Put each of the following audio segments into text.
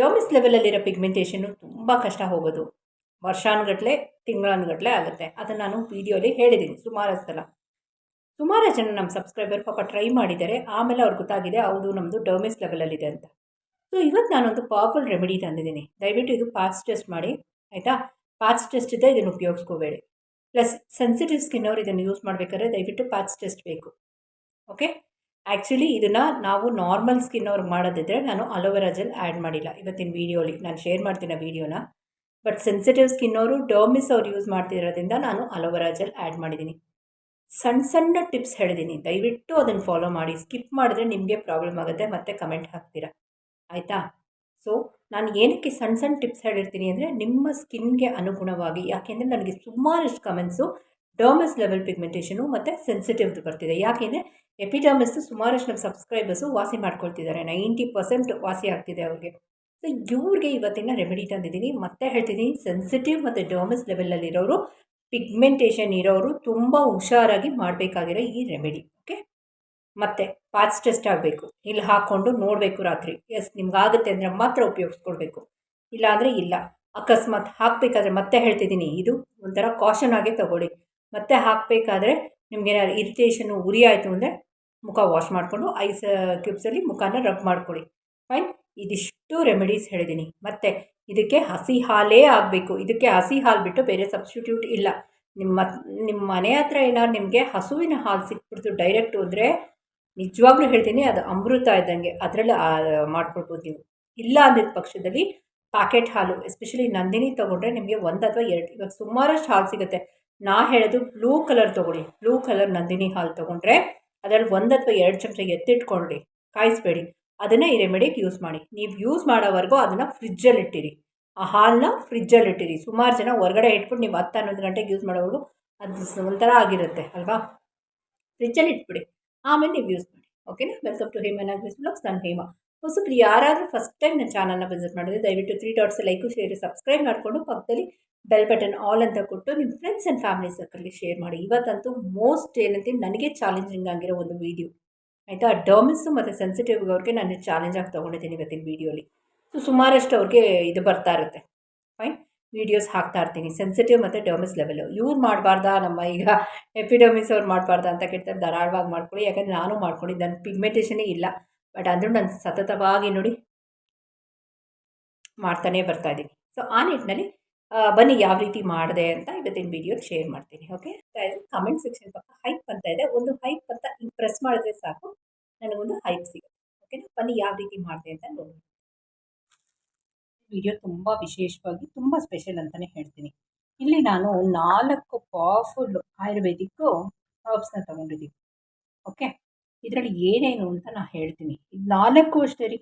Dermis ಲೆವೆಲಲ್ಲಿರೋ ಪಿಗ್ಮೆಂಟೇಷನ್ನು ತುಂಬ ಕಷ್ಟ ಹೋಗೋದು. ವರ್ಷಾನುಗಟ್ಲೆ, ತಿಂಗಳಾನುಗಟ್ಲೆ ಆಗುತ್ತೆ. ಅದನ್ನು ನಾನು ವೀಡಿಯೋಲಿ ಹೇಳಿದ್ದೀನಿ ಸುಮಾರು ಸಲ. ಸುಮಾರು ಜನ ನಮ್ಮ ಸಬ್ಸ್ಕ್ರೈಬರ್ ಪಾಪ ಟ್ರೈ ಮಾಡಿದ್ದಾರೆ. ಆಮೇಲೆ ಅವ್ರಿಗೆ ಗೊತ್ತಾಗಿದೆ ಹೌದು ನಮ್ಮದು ಡರ್ಮಿಸ್ ಲೆವೆಲಲ್ಲಿದೆ ಅಂತ. ಸೊ ಇವತ್ತು ನಾನೊಂದು ಪವರ್ಫುಲ್ ರೆಮಿಡಿ ತಂದಿದ್ದೀನಿ. ದಯವಿಟ್ಟು ಇದು ಪಾಚ್ ಟೆಸ್ಟ್ ಮಾಡಿ, ಆಯಿತಾ? ಪ್ಯಾಚ್ ಟೆಸ್ಟ್ ಇದೆ ಇದನ್ನು ಉಪಯೋಗಿಸ್ಕೋಬೇಡಿ. ಪ್ಲಸ್ ಸೆನ್ಸಿಟಿವ್ ಸ್ಕಿನ್ ಅವರು ಇದನ್ನು ಯೂಸ್ ಮಾಡಬೇಕಾದ್ರೆ ದಯವಿಟ್ಟು ಪ್ಯಾಚ್ ಟೆಸ್ಟ್ ಬೇಕು. ಓಕೆ ಆ್ಯಕ್ಚುಲಿ ಇದನ್ನು ನಾವು ನಾರ್ಮಲ್ ಸ್ಕಿನ್ ಅವ್ರಿಗೆ ಮಾಡೋದಿದ್ರೆ ನಾನು ಅಲೋವೆರಾ ಜೆಲ್ ಆ್ಯಡ್ ಮಾಡಿಲ್ಲ. ಇವತ್ತಿನ ವೀಡಿಯೋಲಿ ನಾನು ಶೇರ್ ಮಾಡ್ತೀನಿ ಆ ವೀಡಿಯೋನ ಬಟ್ ಸೆನ್ಸಿಟಿವ್ ಸ್ಕಿನ್ ಅವರು ಡರ್ಮಿಸ್ ಅವ್ರು ಯೂಸ್ ಮಾಡ್ತಿರೋದ್ರಿಂದ ನಾನು ಅಲೋವೆರಾ ಜೆಲ್ ಆ್ಯಡ್ ಮಾಡಿದ್ದೀನಿ. ಸಣ್ಣ ಸಣ್ಣ ಟಿಪ್ಸ್ ಹೇಳಿದ್ದೀನಿ ದಯವಿಟ್ಟು ಅದನ್ನು ಫಾಲೋ ಮಾಡಿ. ಸ್ಕಿಪ್ ಮಾಡಿದ್ರೆ ನಿಮಗೆ ಪ್ರಾಬ್ಲಮ್ ಆಗುತ್ತೆ. ಮತ್ತೆ ಕಮೆಂಟ್ ಹಾಕ್ತೀರಾ. ಆಯಿತಾ? ಸೊ ನಾನು ಏನಕ್ಕೆ ಸಣ್ಣ ಸಣ್ಣ ಟಿಪ್ಸ್ ಹೇಳಿರ್ತೀನಿ ಅಂದರೆ ನಿಮ್ಮ ಸ್ಕಿನ್ಗೆ ಅನುಗುಣವಾಗಿ, ಯಾಕೆಂದರೆ ನನಗೆ ಸುಮಾರಷ್ಟು ಕಮೆಂಟ್ಸು ಡರ್ಮಸ್ ಲೆವೆಲ್ ಪಿಗ್ಮೆಂಟೇಷನು ಮತ್ತು ಸೆನ್ಸಿಟಿವ್ದು ಬರ್ತಿದೆ. ಯಾಕೆಂದರೆ ಎಪಿಡರ್ಮಿಸ್ ಸುಮಾರಷ್ಟು ನಮ್ಮ ಸಬ್ಸ್ಕ್ರೈಬರ್ಸು ವಾಸಿ ಮಾಡ್ಕೊಳ್ತಿದ್ದಾರೆ. ನೈಂಟಿ ಪರ್ಸೆಂಟ್ ವಾಸಿ ಆಗ್ತಿದೆ ಅವ್ರಿಗೆ. ಸೊ, ಇವ್ರಿಗೆ ಇವತ್ತಿನ ರೆಮಿಡಿ ತಂದಿದ್ದೀನಿ. ಮತ್ತೆ ಹೇಳ್ತಿದ್ದೀನಿ, ಸೆನ್ಸಿಟಿವ್ ಮತ್ತು ಡರ್ಮಸ್ ಲೆವೆಲಲ್ಲಿರೋರು ಪಿಗ್ಮೆಂಟೇಷನ್ ಇರೋರು ತುಂಬ ಹುಷಾರಾಗಿ ಮಾಡಬೇಕಾಗಿರೋ ಈ ರೆಮಿಡಿ, ಓಕೆ? ಮತ್ತೆ ಪಾಚ್ ಟೆಸ್ಟ್ ಆಗಬೇಕು. ಇಲ್ಲಿ ಹಾಕ್ಕೊಂಡು ನೋಡಬೇಕು ರಾತ್ರಿ. ಎಸ್, ನಿಮ್ಗಾಗುತ್ತೆ ಅಂದರೆ ಮಾತ್ರ ಉಪಯೋಗಿಸ್ಕೊಳ್ಬೇಕು ಇಲ್ಲಾಂದರೆ ಇಲ್ಲ. ಅಕಸ್ಮಾತ್ ಹಾಕಬೇಕಾದ್ರೆ ಮತ್ತೆ ಹೇಳ್ತಿದ್ದೀನಿ. ಇದು ಒಂಥರ ಕಾಷನ್ ಆಗಿ ತೊಗೊಳ್ಳಿ. ಮತ್ತೆ ಹಾಕಬೇಕಾದ್ರೆ ನಿಮ್ಗೆ ಏನಾದ್ರು ಇರಿಟೇಷನು ಉರಿ ಆಯಿತು ಅಂದರೆ ಮುಖ ವಾಶ್ ಮಾಡಿಕೊಂಡು ಐಸ್ ಕ್ಯೂಬ್ಸಲ್ಲಿ ಮುಖನ ರಬ್ ಮಾಡ್ಕೊಳ್ಳಿ. ಫೈನ್ ಇದಿಷ್ಟು ರೆಮಿಡೀಸ್ ಹೇಳಿದ್ದೀನಿ ಮತ್ತೆ ಇದಕ್ಕೆ ಹಸಿ ಹಾಲೇ ಆಗಬೇಕು. ಇದಕ್ಕೆ ಹಸಿ ಹಾಲು ಬಿಟ್ಟು ಬೇರೆ ಸಬ್ಸ್ಟಿಟ್ಯೂಟ್ ಇಲ್ಲ. ನಿಮ್ಮ ನಿಮ್ಮ ಮನೆ ಹತ್ರ ಏನಾದ್ರು ನಿಮಗೆ ಹಸುವಿನ ಹಾಲು ಸಿಕ್ಬಿಡ್ತು ಡೈರೆಕ್ಟು ಅಂದರೆ ನಿಜವಾಗ್ಲೂ ಹೇಳ್ತೀನಿ ಅದು ಅಮೃತ ಇದ್ದಂಗೆ. ಅದರಲ್ಲಿ ಮಾಡ್ಕೊಳ್ಬೋದು ನೀವು. ಇಲ್ಲ ಅಂದಿದ್ದ ಪಕ್ಷದಲ್ಲಿ ಪ್ಯಾಕೆಟ್ ಹಾಲು ಎಸ್ಪೆಷಲಿ ನಂದಿನಿ ತೊಗೊಂಡ್ರೆ ನಿಮಗೆ ಒಂದು ಅಥವಾ ಎರಡು, ಇವಾಗ ಸುಮಾರಷ್ಟು ಹಾಲು ಸಿಗುತ್ತೆ. ನಾ ಹೇಳೋದು ಬ್ಲೂ ಕಲರ್ ತೊಗೊಳ್ಳಿ. ಬ್ಲೂ ಕಲರ್ ನಂದಿನಿ ಹಾಲು ತೊಗೊಂಡ್ರೆ ಅದರಲ್ಲಿ ಒಂದು ಅಥವಾ ಎರಡು ಚಮಚ ಎತ್ತಿಟ್ಕೊಳ್ಳಿ ಕಾಯಿಸ್ಬೇಡಿ. ಅದನ್ನು ಈ ರೆಮಿಡಿಗೆ ಯೂಸ್ ಮಾಡಿ. ನೀವು ಯೂಸ್ ಮಾಡೋವರೆಗೂ ಅದನ್ನು ಫ್ರಿಜ್ಜಲ್ಲಿ ಇಟ್ಟಿರಿ. ಆ ಹಾಲನ್ನ ಫ್ರಿಜ್ಜಲ್ಲಿ ಇಟ್ಟಿರಿ. ಸುಮಾರು ಜನ ಹೊರಗಡೆ ಇಟ್ಬಿಟ್ಟು ನೀವು ಹತ್ತು ಹನ್ನೊಂದು ಗಂಟೆಗೆ ಯೂಸ್ ಮಾಡೋವರೆಗೂ ಅದು ಒಂಥರ ಆಗಿರುತ್ತೆ, ಅಲ್ವಾ? ಫ್ರಿಜ್ಜಲ್ಲಿ ಇಟ್ಬಿಡಿ. ಆಮೇಲೆ ನೀವು ಯೂಸ್ ಮಾಡಿ. ಓಕೆನಾ welcome to Hema Nagesh blogs ನಾನು ಹೇಮಾ. ಹೊಸಬ್ರು ಯಾರಾದರೂ ಫಸ್ಟ್ ಟೈಮ್ ನನ್ನ ಚಾನಲ್ನ ವಿಸಿಟ್ ಮಾಡಿದ್ರೆ ದಯವಿಟ್ಟು three dots like share subscribe ಮಾಡಿಕೊಂಡು ಪಕ್ಕದಲ್ಲಿ ಬೆಲ್ ಬಟನ್ ಆಲ್ ಅಂತ ಕೊಟ್ಟು ನಿಮ್ಮ ಫ್ರೆಂಡ್ಸ್ ಆ್ಯಂಡ್ ಫ್ಯಾಮಿಲಿ ಸರ್ಕಲ್ಗೆ ಶೇರ್ ಮಾಡಿ. ಇವತ್ತಂತೂ ಮೋಸ್ಟ್ ಏನಂತೀವಿ ನನಗೆ ಚಾಲೆಂಜಿಂಗ್ ಆಗಿರೋ ಒಂದು ವೀಡಿಯೋ ಆಯಿತಾ? ಡರ್ಮಿಸ್ಸು ಮತ್ತು ಸೆನ್ಸಿಟಿವ್ ಅವ್ರಿಗೆ ನಾನು ಚಾಲೆಂಜ್ ಆಗಿ ತೊಗೊಂಡಿದ್ದೀನಿ ಇವತ್ತಿನ ವೀಡಿಯೋಲಿ ಸೊ ಸುಮಾರಷ್ಟು ಅವ್ರಿಗೆ ಇದು ಬರ್ತಾ ಇರುತ್ತೆ. ಫೈನ್ ವೀಡಿಯೋಸ್ ಹಾಕ್ತಾ ಇರ್ತೀನಿ. ಸೆನ್ಸಿಟಿವ್ ಮತ್ತು ಡರ್ಮಿಸ್ ಲೆವೆಲು ಇವ್ರು ಮಾಡಬಾರ್ದಾ? ನಮ್ಮ ಈಗ ಎಪಿಡರ್ಮಿಸ್ ಅವ್ರು ಮಾಡಬಾರ್ದಾ ಅಂತ ಕೇಳ್ತಾರೆ. ಧಾರಾಳವಾಗಿ ಮಾಡ್ಕೊಳ್ಳಿ. ಯಾಕಂದರೆ ನಾನು ಮಾಡ್ಕೊಂಡಿದ್ದು, ನನ್ನ ಪಿಗ್ಮೆಂಟೇಷನೇ ಇಲ್ಲ. ಬಟ್ ಅಂದರೂ ನಾನು ಸತತವಾಗಿ ನೋಡಿ ಮಾಡ್ತಾನೇ ಬರ್ತಾ ಇದ್ದೀನಿ. ಸೊ ಆ ನಿಟ್ಟಿನಲ್ಲಿ ಬನ್ನಿ ಯಾವ ರೀತಿ ಮಾಡಿದೆ ಅಂತ ಇವತ್ತಿನ ವಿಡಿಯೋ ಶೇರ್ ಮಾಡ್ತೀನಿ ಓಕೆ ಕಮೆಂಟ್ ಸೆಕ್ಷನ್ ಪಕ್ಕ ಹೈಪ್ ಅಂತ ಇದೆ. ಒಂದು ಹೈಪ್ ಅಂತ ಇಂಪ್ರೆಸ್ ಪ್ರೆಸ್ ಮಾಡಿದ್ರೆ ಸಾಕು. ನನಗೊಂದು ಹೈಪ್ ಸಿಗುತ್ತೆ ಓಕೆ ಬನ್ನಿ ಯಾವ ರೀತಿ ಮಾಡಿದೆ ಅಂತ ನೋಡಿ ವಿಡಿಯೋ ತುಂಬ ವಿಶೇಷವಾಗಿ ತುಂಬ ಸ್ಪೆಷಲ್ ಅಂತಲೇ ಹೇಳ್ತೀನಿ. ಇಲ್ಲಿ ನಾನು ನಾಲ್ಕು ಪವರ್ಫುಲ್ ಆಯುರ್ವೇದಿಕ್ಕು ಹರ್ಬ್ಸ್ನ ತಗೊಂಡಿದ್ದೀನಿ ಓಕೆ ಇದರಲ್ಲಿ ಏನೇನು ಅಂತ ನಾನು ಹೇಳ್ತೀನಿ. ಇದು ನಾಲ್ಕು ಅಷ್ಟೇ ರೀ.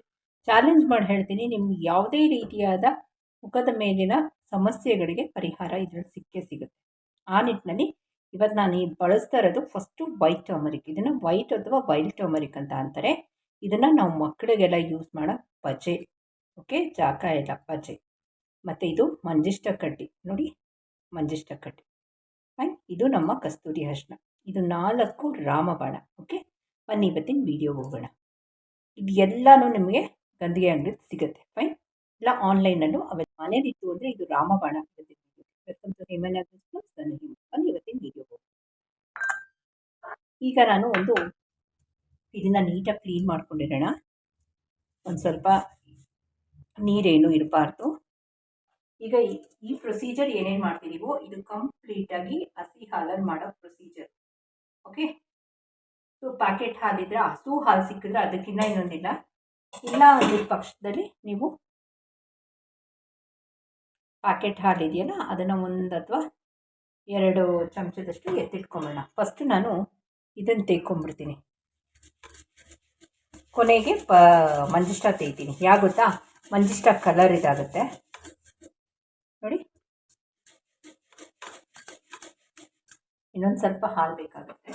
ಚಾಲೆಂಜ್ ಮಾಡಿ ಹೇಳ್ತೀನಿ. ನಿಮ್ಗೆ ಯಾವುದೇ ರೀತಿಯಾದ ಮುಖದ ಮೇಲಿನ ಸಮಸ್ಯೆಗಳಿಗೆ ಪರಿಹಾರ ಇದರಲ್ಲಿ ಸಿಕ್ಕೇ ಸಿಗುತ್ತೆ. ಆ ನಿಟ್ಟಿನಲ್ಲಿ ಇವತ್ತು ನಾನು ಈ ಬಳಸ್ತಾ ಇರೋದು ಫಸ್ಟು ವೈಟ್ ಟರ್ಮರಿಕ್. ಇದನ್ನು ವೈಟ್ ಅಥವಾ ವೈಲ್ಡ್ ಟರ್ಮರಿಕ್ ಅಂತ ಅಂತಾರೆ. ಇದನ್ನು ನಾವು ಮಕ್ಕಳಿಗೆಲ್ಲ ಯೂಸ್ ಮಾಡೋ ಪಜೆ ಓಕೆ? ಜಾಕ ಎಲ್ಲ ಪಜೆ ಮತ್ತು ಇದು ಮಂಜಿಷ್ಟ ಕಡ್ಡಿ. ನೋಡಿ, ಮಂಜಿಷ್ಟ ಕಡ್ಡಿ. ಆ್ಯಂಡ್ ಇದು ನಮ್ಮ ಕಸ್ತೂರಿ ಅರ್ಶಿನ ಇದು ನಾಲ್ಕು ರಾಮಬಾಣ. ಓಕೆ? ಬನ್ನಿ ಇವತ್ತಿನ ವೀಡಿಯೋ ಹೋಗೋಣ. ಇದು ಎಲ್ಲನೂ ನಿಮಗೆ ಗಂದಿಗೆ ಅಂಗಡಿ ಸಿಗುತ್ತೆ ಫೈನ್ ಇಲ್ಲ ಆನ್ಲೈನಲ್ಲೂ ಅವೆಲ್ಲ ಮನೇಲಿತ್ತು ಅಂದರೆ ಇದು ರಾಮಬಾಣ ಇವತ್ತಿನ ವೀಡಿಯೋ ಈಗ ನಾನು ಒಂದು ಇದನ್ನು ನೀಟಾಗಿ ಕ್ಲೀನ್ ಮಾಡ್ಕೊಂಡಿರೋಣ. ಒಂದು ಸ್ವಲ್ಪ ನೀರೇನು ಇರಬಾರ್ದು. ಈಗ ಈ ಪ್ರೊಸೀಜರ್ ಏನೇನು ಮಾಡ್ತಿದ್ದೀವೋ ಇದು ಕಂಪ್ಲೀಟಾಗಿ ಹಸಿ ಹಾಲಲ್ಲಿ ಮಾಡೋ ಪ್ರೊಸೀಜರ್ ಓಕೆ ಸೊ ಪ್ಯಾಕೆಟ್ ಹಾಲಿದ್ರೆ ಹಸು ಹಾಲು ಸಿಕ್ಕಿದ್ರೆ ಅದಕ್ಕಿಂತ ಇನ್ನೊಂದಿಲ್ಲ. ಇಲ್ಲ ಅಂದಿದ್ದ ಪಕ್ಷದಲ್ಲಿ ನೀವು ಪ್ಯಾಕೆಟ್ ಹಾಲು ಇದೆಯಲ್ಲ ಅದನ್ನು ಒಂದು ಅಥವಾ ಎರಡು ಚಮಚದಷ್ಟು ಎತ್ತಿಟ್ಕೊಂಬೋಣ ಫಸ್ಟ್ ನಾನು ಇದನ್ನು ತೆಗ್ಕೊಂಬಿಡ್ತೀನಿ. ಕೊನೆಗೆ ಪ, ಮಂಜಿಷ್ಟ ತೆಗಿತೀನಿ. ಯಾಕೆ ಗೊತ್ತಾ? ಮಂಜಿಷ್ಟ ಕಲರ್ ಇದಾಗುತ್ತೆ. ನೋಡಿ. ಇನ್ನೊಂದು ಸ್ವಲ್ಪ ಹಾಲು ಬೇಕಾಗುತ್ತೆ.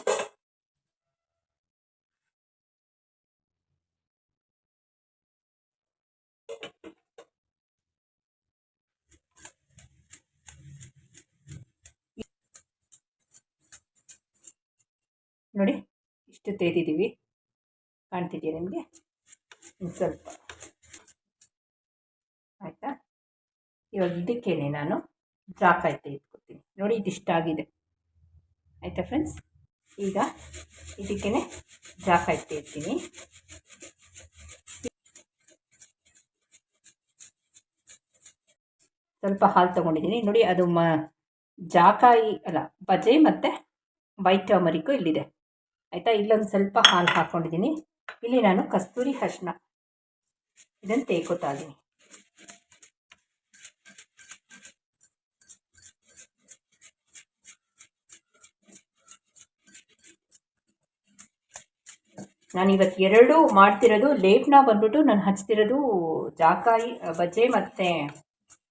ನೋಡಿ, ಇಷ್ಟು ತೆಗೆದಿದ್ದೀವಿ. ಕಾಣ್ತಿದೆಯಾ ನಿಮಗೆ? ಒಂದು ಸ್ವಲ್ಪ. ಇವಾಗ ಇದಕ್ಕೇನೆ ನಾನು ಜಾಕಾಯಿ ತೆಗೆದುಕೊತೀನಿ ನೋಡಿ ಇದಿಷ್ಟಾಗಿದೆ ಆಯಿತಾ ಫ್ರೆಂಡ್ಸ್ ಈಗ ಇದಕ್ಕೇ ಡ್ರಾಪ್ ಆಯ್ತು ಇರ್ತೀನಿ ಸ್ವಲ್ಪ ಹಾಲು ತೊಗೊಂಡಿದ್ದೀನಿ. ನೋಡಿ, ಅದು ಮ ಜಾಕಾಯಿ ಅಲ್ಲ ಬಜೆ ಮತ್ತು ವೈಟ್ ಟರ್ಮರಿಕು ಇಲ್ಲಿದೆ. ಆಯಿತಾ? ಇಲ್ಲೊಂದು ಸ್ವಲ್ಪ ಹಾಲು ಹಾಕ್ಕೊಂಡಿದ್ದೀನಿ ಇಲ್ಲಿ ನಾನು ಕಸ್ತೂರಿ ಅರಿಶಿನ ಇದನ್ನು ತೇಕೋತಾ ಇದ್ದೀನಿ ನಾನು ಇವತ್ತು ಎರಡು ಮಾಡ್ತಿರೋದು ಲೇಪ್ನ ಬಂದ್ಬಿಟ್ಟು ನಾನು ಹಚ್ತಿರೋದು ಜಾಕಾಯಿ ಬಜ್ಜೆ ಮತ್ತು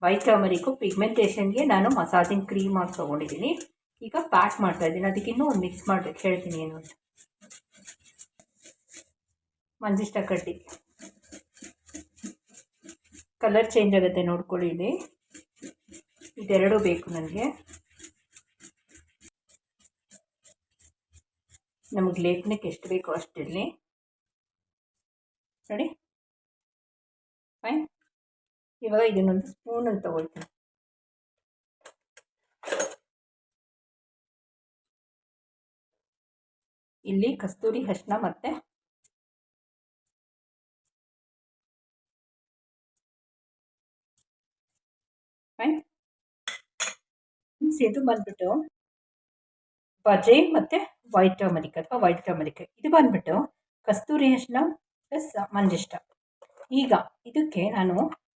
ವೈಟ್ ಟರ್ಮರಿಕು ಪಿಗ್ಮೆಂಟೇಷನ್ಗೆ ನಾನು ಮಸಾಜಿಂಗ್ ಕ್ರೀಮ್ ಆಗಿ ತೊಗೊಂಡಿದ್ದೀನಿ ಈಗ ಪ್ಯಾಕ್ ಮಾಡ್ತಾ ಇದ್ದೀನಿ ಅದಕ್ಕೆ ಇನ್ನೂ ಒಂದು ಮಿಕ್ಸ್ ಮಾಡಬೇಕು ಹೇಳ್ತೀನಿ ಏನು ಅಂತ. ಮಂಜಿಷ್ಟ ಕಡ್ಡಿ. ಕಲರ್ ಚೇಂಜ್ ಆಗುತ್ತೆ ನೋಡ್ಕೊಳ್ಳಿ ಇಲ್ಲಿ. ಇದೆರಡು ಬೇಕು ನನಗೆ. ನಮಗೆ ಲೇಪನಕ್ಕೆ ಎಷ್ಟು ಬೇಕೋ ಅಷ್ಟಿರಲಿ ನೋಡಿ. ಫೈನ್ ಇವಾಗ ಇದನ್ನೊಂದು ಸ್ಪೂನಲ್ಲಿ ತಗೊಳ್ತೀನಿ. ಇಲ್ಲಿ ಕಸ್ತೂರಿ ಅರಿಶಿನ ಮತ್ತು ಇದು ಬಂದ್ಬಿಟ್ಟು ಬಜೆ ಮತ್ತು ವೈಟ್ ಟರ್ಮರಿಕ್ ಅಥವಾ ವೈಟ್ ಟರ್ಮರಿಕ್ ಇದು ಬಂದ್ಬಿಟ್ಟು ಕಸ್ತೂರಿ ಅರಿಶಿನ ಪ್ಲಸ್ ಮಂಜಿಷ್ಟ. ಈಗ ಇದಕ್ಕೆ ನಾನು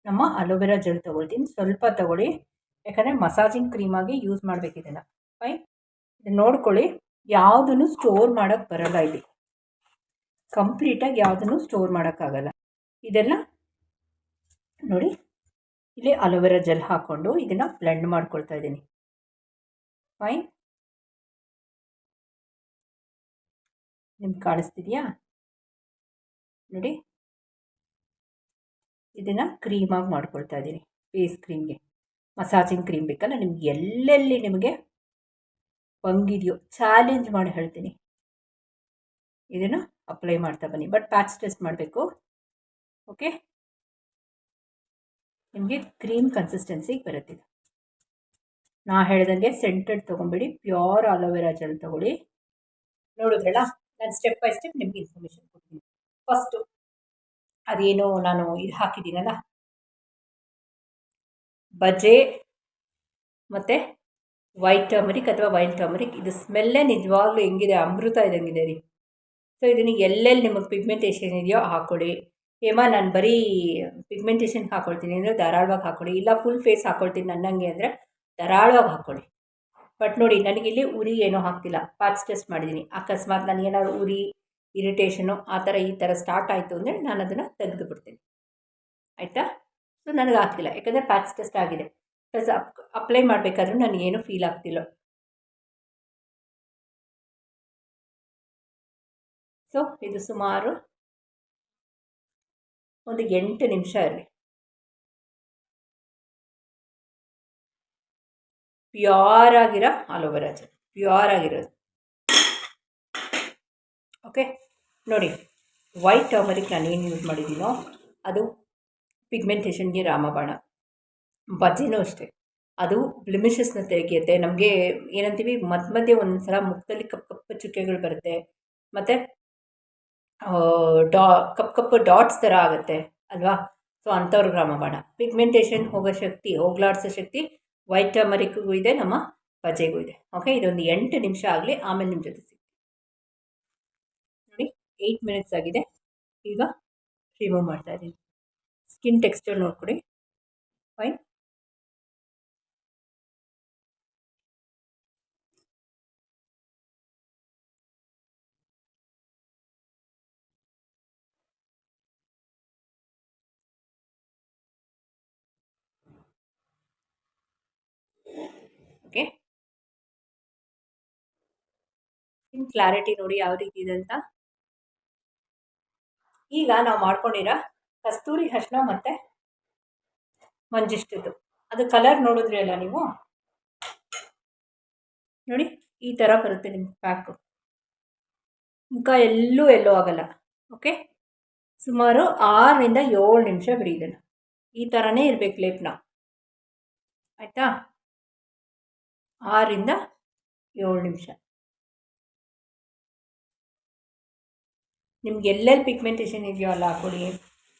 ನಮ್ಮ ಅಲೋವೆರಾ ಜೆಲ್ ತೊಗೊಳ್ತೀನಿ. ಸ್ವಲ್ಪ ತಗೊಳ್ಳಿ. ಯಾಕಂದರೆ ಮಸಾಜಿಂಗ್ ಕ್ರೀಮಾಗಿ ಯೂಸ್ ಮಾಡಬೇಕು ಇದನ್ನು. ಫೈನ್ ಇದು ನೋಡ್ಕೊಳ್ಳಿ. ಯಾವುದನ್ನು ಸ್ಟೋರ್ ಮಾಡೋಕ್ಕೆ ಬರಲ್ಲ ಇಲ್ಲಿ. ಕಂಪ್ಲೀಟಾಗಿ ಯಾವುದನ್ನು ಸ್ಟೋರ್ ಮಾಡೋಕ್ಕಾಗಲ್ಲ ಇದೆಲ್ಲ ನೋಡಿ. ಇಲ್ಲಿ ಅಲೋವೆರಾ ಜೆಲ್ ಹಾಕ್ಕೊಂಡು ಇದನ್ನು ಬ್ಲೆಂಡ್ ಮಾಡ್ಕೊಳ್ತಾ ಇದ್ದೀನಿ. ಫೈನ್ ನಿಮ್ಗೆ ಕಾಣಿಸ್ತಿದೆಯಾ? ನೋಡಿ. ಇದನ್ನು ಕ್ರೀಮಾಗಿ ಮಾಡ್ಕೊಳ್ತಾ ಇದ್ದೀನಿ. ಫೇಸ್ ಕ್ರೀಮ್ಗೆ. ಮಸಾಜಿಂಗ್ ಕ್ರೀಮ್ ಬೇಕಲ್ಲ, ನಿಮ್ಗೆ ಎಲ್ಲೆಲ್ಲಿ ನಿಮಗೆ ಬಂಗಿದೆಯೋ ಚಾಲೆಂಜ್ ಮಾಡಿ ಹೇಳ್ತೀನಿ. ಇದನ್ನು ಅಪ್ಲೈ ಮಾಡ್ತಾ ಬನ್ನಿ. ಬಟ್ ಪ್ಯಾಚ್ ಟೆಸ್ಟ್ ಮಾಡಬೇಕು. ಓಕೆ? ನಿಮಗೆ ಕ್ರೀಮ್ ಕನ್ಸಿಸ್ಟೆನ್ಸಿಗೆ ಬರುತ್ತೆ ನಾ ಹೇಳ್ದಂಗೆ ಸೆಂಟೆಡ್ ತೊಗೊಂಬಿಡಿ ಪ್ಯೂರ್ ಅಲೋವೆರಾ ಜೆಲ್ ತೊಗೊಳ್ಳಿ. ನೋಡಿದ್ರಲ್ಲ, ನಾನು ಸ್ಟೆಪ್ ಬೈ ಸ್ಟೆಪ್ ನಿಮಗೆ ಇನ್ಫಾರ್ಮೇಷನ್ ಕೊಡ್ತೀನಿ. ಫಸ್ಟು ಅದೇನು ನಾನು ಇದು ಹಾಕಿದ್ದೀನಲ್ಲ? ಬಜೆ ಮತ್ತು ವೈಟ್ ಟರ್ಮರಿಕ್ ಅಥವಾ ವೈಟ್ ಟರ್ಮರಿಕ್ ಇದು ಸ್ಮೆಲ್ಲೇ ನಿಜವಾಗ್ಲೂ ಹೆಂಗಿದೆ, ಅಮೃತ ಇದ್ದಂಗಿದೆ ರೀ. ಸೊ ಇದನ್ನು ಎಲ್ಲೆಲ್ಲಿ ನಿಮಗೆ ಪಿಗ್ಮೆಂಟೇಷನ್ ಇದೆಯೋ ಹಾಕ್ಕೊಳ್ಳಿ ಹೇಮ ನಾನು ಬರೀ ಪಿಗ್ಮೆಂಟೇಷನ್ ಹಾಕ್ಕೊಳ್ತೀನಿ ಅಂದರೆ ಧಾರಾಳವಾಗಿ ಹಾಕ್ಕೊಳ್ಳಿ ಇಲ್ಲ ಫುಲ್ ಫೇಸ್ ಹಾಕ್ಕೊಳ್ತೀನಿ ನನ್ನಂಗೆ ಅಂದರೆ ಧಾರಾಳವಾಗಿ ಹಾಕ್ಕೊಳ್ಳಿ. ಬಟ್ ನೋಡಿ ನನಗಿಲ್ಲಿ ಉರಿ ಏನೂ ಹಾಕ್ತಿಲ್ಲ. ಪಾಚ್ ಟೆಸ್ಟ್ ಮಾಡಿದ್ದೀನಿ ಅಕಸ್ಮಾತ್ ನನಗೇನಾದ್ರು ಉರಿ ಇರಿಟೇಷನು ಆ ಥರ ಈ ಥರ ಸ್ಟಾರ್ಟ್ ಆಯಿತು ಅಂದರೆ ನಾನು ಅದನ್ನು ತೆಗೆದು ಬಿಡ್ತೀನಿ ಆಯಿತಾ? ಸೊ ನನಗೆ ಆಗ್ತಿಲ್ಲ. ಯಾಕಂದರೆ ಪ್ಯಾಚ್ ಟೆಸ್ಟ್ ಆಗಿದೆ. ಪ್ಲಸ್ ಅಪ್ ಅಪ್ಲೈ ಮಾಡಬೇಕಾದ್ರೂ ನನಗೇನು ಫೀಲ್ ಆಗ್ತಿಲ್ಲ. ಸೊ ಇದು ಸುಮಾರು ಒಂದು ಎಂಟು ನಿಮಿಷ ಇರಲಿ. ಪ್ಯೂರ್ ಆಗಿರೋ ಆಲೋವೆರಾ ಜೆಲ್ ಪ್ಯೂರ್ ಆಗಿರೋದು. ಓಕೆ ನೋಡಿ ವೈಟ್ ಟರ್ಮರಿಕ್ ನಾನು ಏನು ಯೂಸ್ ಮಾಡಿದ್ದೀನೋ ಅದು ಪಿಗ್ಮೆಂಟೇಷನ್ಗೆ ರಾಮಬಾಣ. ಬಜ್ಜಿನೂ ಅಷ್ಟೇ. ಅದು ಬ್ಲಿಮಿಷಸ್ನ ತೆಗೆಯುತ್ತೆ. ನಮಗೆ ಏನಂತೀವಿ ಮಧ್ಯ ಮಧ್ಯೆ ಒಂದು ಸಲ ಮುಖದಲ್ಲಿ ಕಪ್ಪು ಕಪ್ಪು ಚುಕ್ಕೆಗಳು ಬರುತ್ತೆ. ಮತ್ತು ಡಾ ಕಪ್ಪು ಕಪ್ಪು ಡಾಟ್ಸ್ ಥರ ಆಗುತ್ತೆ, ಅಲ್ವಾ? ಸೊ ಅಂಥವ್ರಿಗೆ ರಾಮಬಾಣ. ಪಿಗ್ಮೆಂಟೇಷನ್ ಹೋಗೋ ಶಕ್ತಿ, ಹೋಗ್ಲಾಡ್ಸೋ ಶಕ್ತಿ ವೈಟ್ ಟರ್ಮರಿಕ್ಗೂ ಇದೆ, ನಮ್ಮ ಬಜೆಗೂ ಇದೆ. ಓಕೆ ಇದೊಂದು ಎಂಟು ನಿಮಿಷ ಆಗಲಿ, ಆಮೇಲೆ ನಿಮ್ಮ ಜೊತೆ ಸಿಗ್ತೀನಿ. ನೋಡಿ ಏಯ್ಟ್ ಮಿನಿಟ್ಸ್ ಆಗಿದೆ. ಈಗ ರಿಮೂವ್ ಮಾಡ್ತಾ ಇದ್ದೀನಿ. Skin texture ನೋಡ್ಕೊಡಿ. Fine okay. Clarity ನೋಡಿ ಯಾವ ರೀತಿ ಇದೆ ಅಂತ. ಈಗ ನಾವು ಮಾಡ್ಕೊಂಡಿರೋ ಕಸ್ತೂರಿ ಅರಿಶಿನ ಮತ್ತು ಮಂಜಿಷ್ಟದ್ದು ಅದು ಕಲರ್ ನೋಡಿದ್ರಿ ಅಲ್ಲ ನೀವು? ನೋಡಿ ಈ ಥರ ಬರುತ್ತೆ ನಿಮ್ಮ ಪ್ಯಾಕು ಮುಖ ಎಲ್ಲೂ ಎಲ್ಲೋ ಆಗಲ್ಲ. ಓಕೆ? ಸುಮಾರು ಆರರಿಂದ ಏಳು ನಿಮಿಷ ಬಿಡಿ ಈ ಥರನೇ ಇರಬೇಕು ಲೇಪ್ನ. ಆಯಿತಾ? ಆರಿಂದ ಏಳು ನಿಮಿಷ. ನಿಮ್ಗೆ ಎಲ್ಲೆಲ್ಲಿ ಪಿಗ್ಮೆಂಟೇಷನ್ ಇದೆಯೋ ಅಲ್ಲ ಹಾಕೊಳ್ಳಿ.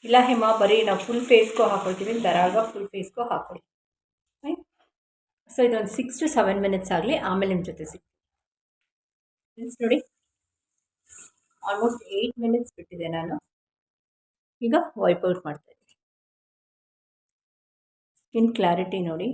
ಇಲ್ಲ ಹೇಮ, ಬರೀ ನಾವು ಫುಲ್ ಫೇಸ್ಗೂ ಹಾಕೊಳ್ತೀವಿ ದರಾಗ ಫುಲ್ ಫೇಸ್ಗೂ ಹಾಕ್ಕೊಡಿ ಸೊ ಇದೊಂದು ಸಿಕ್ಸ್ ಟು ಸೆವೆನ್ ಮಿನಿಟ್ಸ್ ಆಗಲಿ, ಆಮೇಲೆ ನಿಮ್ಮ ಜೊತೆ ಸಿಗ್ತೀನಿ. ನೋಡಿ ಆಲ್ಮೋಸ್ಟ್ ಏಯ್ಟ್ ಮಿನಿಟ್ಸ್ ಬಿಟ್ಟಿದೆ ನಾನು. ಈಗ ವೈಪ್ ಔಟ್ ಮಾಡ್ತಾ ಇದ್ದೀನಿ. ಸ್ಕಿನ್ ಕ್ಲಾರಿಟಿ ನೋಡಿ.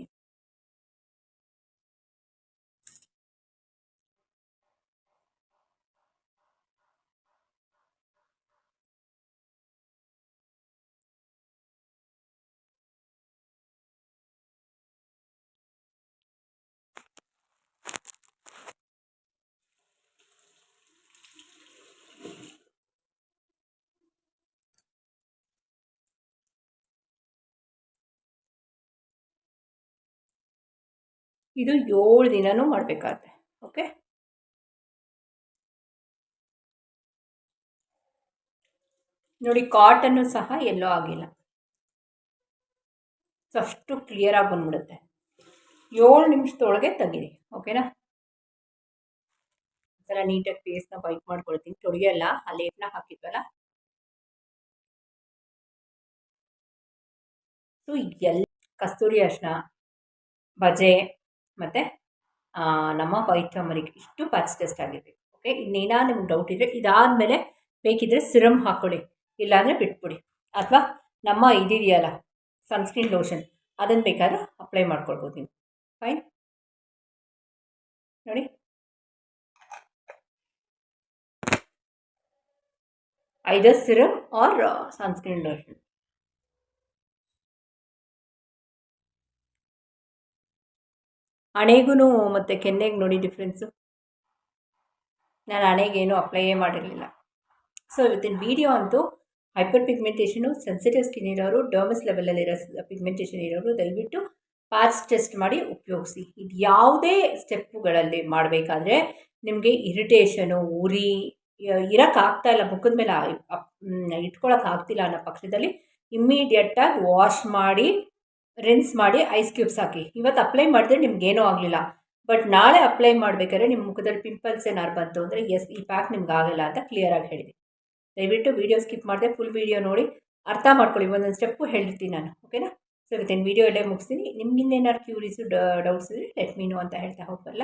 ಇದು ಏಳು ದಿನವೂ ಮಾಡಬೇಕಾಗತ್ತೆ ಓಕೆ ನೋಡಿ ಕಾಟನ್ನು ಸಹ ಎಲ್ಲೋ ಆಗಿಲ್ಲ. ಸೊ ಅಷ್ಟು ಕ್ಲಿಯರಾಗಿ ಬಂದ್ಬಿಡುತ್ತೆ. ಏಳು ನಿಮಿಷದೊಳಗೆ ತೆಗೀರಿ ಓಕೆನಾ ಒಂದ್ಸಲ ನೀಟಾಗಿ ಫೇಸ್ನ ವೈಪ್ ಮಾಡ್ಕೊಳ್ತೀನಿ. ತೊಳೆಯಲ್ಲ ಆ ಲೇಪ್ನ ಹಾಕಿದ್ವಲ್ಲ? ಸೊ ಎಲ್ಲ ಕಸ್ತೂರಿ ಅರ್ಶನ ಬಜೆ ಮತ್ತು ನಮ್ಮ ಪೈಥಮರಿಗೆ ಇಷ್ಟು ಪ್ಯಾಚ್ ಟೆಸ್ಟ್ ಆಗಿರಬೇಕು ಓಕೆ ಇನ್ನೇನಾದ್ರು ನಿಮ್ಗೆ ಡೌಟ್ ಇದ್ದರೆ ಇದಾದಮೇಲೆ ಬೇಕಿದ್ದರೆ ಸಿರಮ್ ಹಾಕ್ಕೊಳ್ಳಿ ಇಲ್ಲಾಂದರೆ ಬಿಟ್ಬಿಡಿ. ಅಥವಾ ನಮ್ಮ ಇದಿದೆಯಲ್ಲ ಸನ್ಸ್ಕ್ರೀನ್ ಲೋಷನ್ ಅದನ್ನು ಬೇಕಾದ್ರೆ ಅಪ್ಲೈ ಮಾಡ್ಕೊಳ್ಬೋದು ನೀವು. ಫೈನ್ ನೋಡಿ. Either serum or sunscreen lotion ಹಣೆಗೂ ಮತ್ತು ಕೆನ್ನೆಗೆ ನೋಡಿ ಡಿಫ್ರೆನ್ಸು ನಾನು ಹಣೆಗೇನು ಅಪ್ಲೈಯೇ ಮಾಡಿರಲಿಲ್ಲ. ಸೊ ಇವತ್ತಿನ ವೀಡಿಯೋ ಅಂತೂ ಹೈಪರ್ ಪಿಗ್ಮೆಂಟೇಷನು ಸೆನ್ಸಿಟಿವ್ ಸ್ಕಿನ್ ಇರೋರು ಡರ್ಮಸ್ ಲೆವೆಲಲ್ಲಿರೋ ಪಿಗ್ಮೆಂಟೇಷನ್ ಇರೋರು ದಯವಿಟ್ಟು ಪ್ಯಾಚ್ ಟೆಸ್ಟ್ ಮಾಡಿ ಉಪಯೋಗಿಸಿ. ಇದು ಯಾವುದೇ ಸ್ಟೆಪ್ಪುಗಳಲ್ಲಿ ಮಾಡಬೇಕಾದ್ರೆ ನಿಮಗೆ ಇರಿಟೇಷನು ಉರಿ ಇರೋಕ್ಕಾಗ್ತಾ ಇಲ್ಲ. ಮುಖದ ಮೇಲೆ ಇಟ್ಕೊಳ್ಳೋಕ್ಕಾಗ್ತಿಲ್ಲ ಅನ್ನೋ ಪಕ್ಷದಲ್ಲಿ ಇಮ್ಮಿಡಿಯೇಟಾಗಿ ವಾಶ್ ಮಾಡಿ ರಿನ್ಸ್ ಮಾಡಿ ಐಸ್ ಕ್ಯೂಬ್ಸ್ ಹಾಕಿ. ಇವತ್ತು ಅಪ್ಲೈ ಮಾಡಿದ್ರೆ ನಿಮ್ಗೇನೂ ಆಗಲಿಲ್ಲ. ಬಟ್ ನಾಳೆ ಅಪ್ಲೈ ಮಾಡಬೇಕಾದ್ರೆ ನಿಮ್ಮ ಮುಖದಲ್ಲಿ ಪಿಂಪಲ್ಸ್ ಏನಾರು ಬಂತು ಅಂದರೆ ಎಸ್ ಈ ಪ್ಯಾಕ್ ನಿಮ್ಗೆ ಆಗಲ್ಲ ಅಂತ ಕ್ಲಿಯರಾಗಿ ಹೇಳಿದೆ. ದಯವಿಟ್ಟು ವೀಡಿಯೋ ಸ್ಕಿಪ್ ಮಾಡಿದೆ ಫುಲ್ ವೀಡಿಯೋ ನೋಡಿ, ಅರ್ಥ ಮಾಡ್ಕೊಳ್ಳಿ. ಒಂದೊಂದು ಸ್ಟೆಪ್ಪು ಹೇಳ್ತೀನಿ ನಾನು ಓಕೆನಾ ಸೊ ಇವತ್ತಿನ ವೀಡಿಯೋ ಎಲ್ಲೇ ಮುಗಿಸ್ತೀನಿ. ನಿಮ್ಗಿನ್ನೇನಾದ್ರು ಕ್ಯೂರೀಸು ಡೌಟ್ಸ್ ಇದ್ದರೆ ಲೆಟ್ ಮೀನು ಅಂತ ಹೇಳ್ತಾ ಹೋಗಲ್ಲ